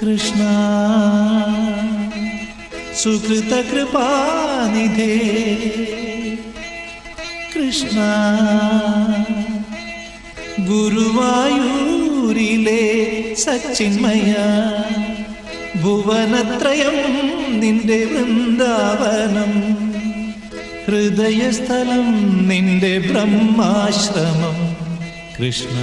കൃഷ്ണ. സുഹൃതകൃപാനിധേ കൃഷ്ണ ഗുരുവായൂരിലെ സച്ചിന്മയ ഭുവനത്രയം നിന്റെ വൃന്ദാവനം ഹൃദയസ്ഥലം നിന്റെ ബ്രഹ്മാശ്രമം. കൃഷ്ണ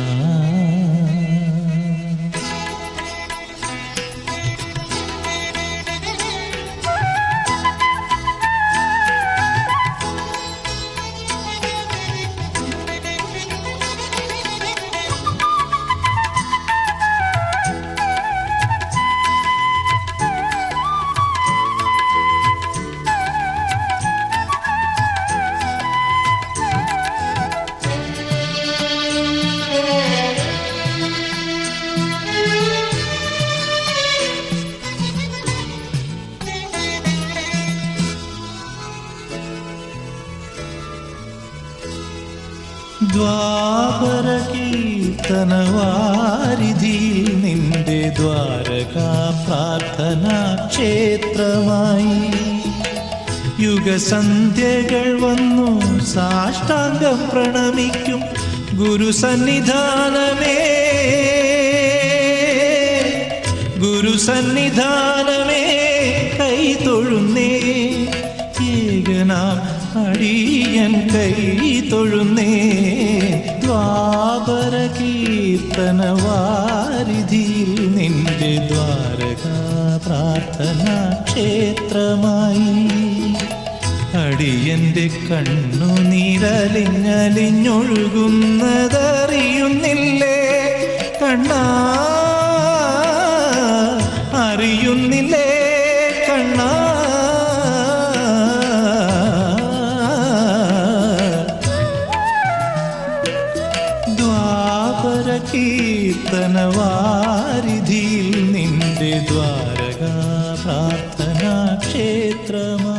ദ്വാപര കീർത്തനവാരിധിയിൽ നിന്റെ ദ്വാരകാ പ്രാർത്ഥനാ ക്ഷേത്രമായി യുഗസന്ധ്യകൾ വന്നു സാഷ്ടാംഗം പ്രണമിക്കും ഗുരുസന്നിധാനമേ. ഗുരുസന്നിധാനമേ കൈ തൊഴുന്നേ. ഏകനാം അടിയൻ കൈ തൊഴുന്നേ ദ്വാപര കീർത്തനവാരിധിയിൽ നിന്റെ ദ്വാരക പ്രാർത്ഥനാ ക്ഷേത്രമായി അടിയന്റെ കണ്ണു നീരലിഞ്ഞലിഞ്ഞൊഴുകുന്നതറിയുന്നില്ലേ? കണ്ണാ അറിയുന്നില്ലേ? കീർത്തനവാരിധിയിൽ നിന്റെ ദ്വാരകാ പ്രാർത്ഥനാ ക്ഷേത്രമാ